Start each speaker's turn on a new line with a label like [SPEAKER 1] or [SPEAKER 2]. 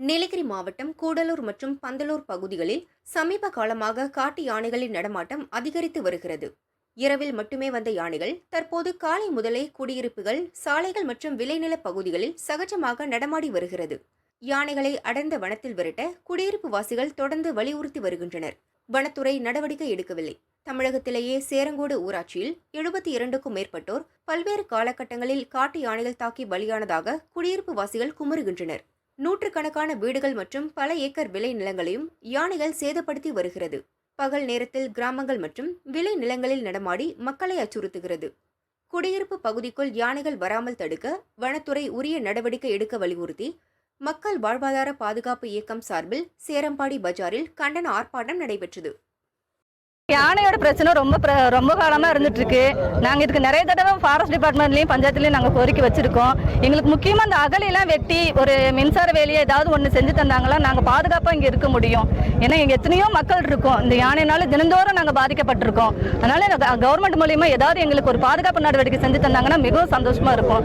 [SPEAKER 1] நீலகிரி மாவட்டம் கூடலூர் மற்றும் பந்தலூர் பகுதிகளில் சமீப காலமாக காட்டு யானைகளின் நடமாட்டம் அதிகரித்து வருகிறது. இரவில் மட்டுமே வந்த யானைகள் தற்போது காலை முதலே குடியிருப்புகள் சாலைகள் மற்றும் விளைநில பகுதிகளில் சகஜமாக நடமாடி வருகிறது. யானைகளை அடர்ந்த வனத்தில் விரட்ட குடியிருப்பு வாசிகள் தொடர்ந்து வலியுறுத்தி வருகின்றனர். வனத்துறை நடவடிக்கை எடுக்கவில்லை. தமிழகத்திலேயே சேரங்கோடு ஊராட்சியில் எழுபத்தி இரண்டுக்கும் மேற்பட்டோர் பல்வேறு காலகட்டங்களில் காட்டு யானைகள் தாக்கி பலியானதாக குடியிருப்பு வாசிகள் குமுறுகின்றனர். நூற்றுக்கணக்கான வீடுகள் மற்றும் பல ஏக்கர் விளை நிலங்களையும் யானைகள் சேதப்படுத்தி வருகிறது. பகல் நேரத்தில் கிராமங்கள் மற்றும் விளை நிலங்களில் நடமாடி மக்களை அச்சுறுத்துகிறது. குடியிருப்பு பகுதிக்குள் யானைகள் வராமல் தடுக்க வனத்துறை உரிய நடவடிக்கை எடுக்க வலியுறுத்தி மக்கள் வாழ்வாதார பாதுகாப்பு இயக்கம் சார்பில் சேரம்பாடி பஜாரில் கண்டன ஆர்ப்பாட்டம் நடைபெற்றது.
[SPEAKER 2] யானையோட பிரச்சனை ரொம்ப ரொம்ப காலமாக இருந்துட்டு இருக்கு நாங்கள் இதுக்கு நிறைய தடவை ஃபாரஸ்ட் டிபார்ட்மெண்ட்லயும் பஞ்சாயத்துலேயும் நாங்கள் கோரிக்கை வச்சிருக்கோம். எங்களுக்கு முக்கியமாக அந்த அகலையெல்லாம் வெட்டி ஒரு மின்சார வேலையை ஏதாவது ஒன்று செஞ்சு தந்தாங்களா நாங்கள் பாதுகாப்பாக இங்கே இருக்க முடியும். ஏன்னா இங்கே எத்தனையோ மக்கள் இருக்கோம். இந்த யானைனால தினந்தோறும் நாங்கள் பாதிக்கப்பட்டிருக்கோம். அதனால கவர்மெண்ட் மூலியமாக ஏதாவது எங்களுக்கு ஒரு பாதுகாப்பு நடவடிக்கை செஞ்சு தந்தாங்கன்னா மிகவும் சந்தோஷமாக இருக்கும்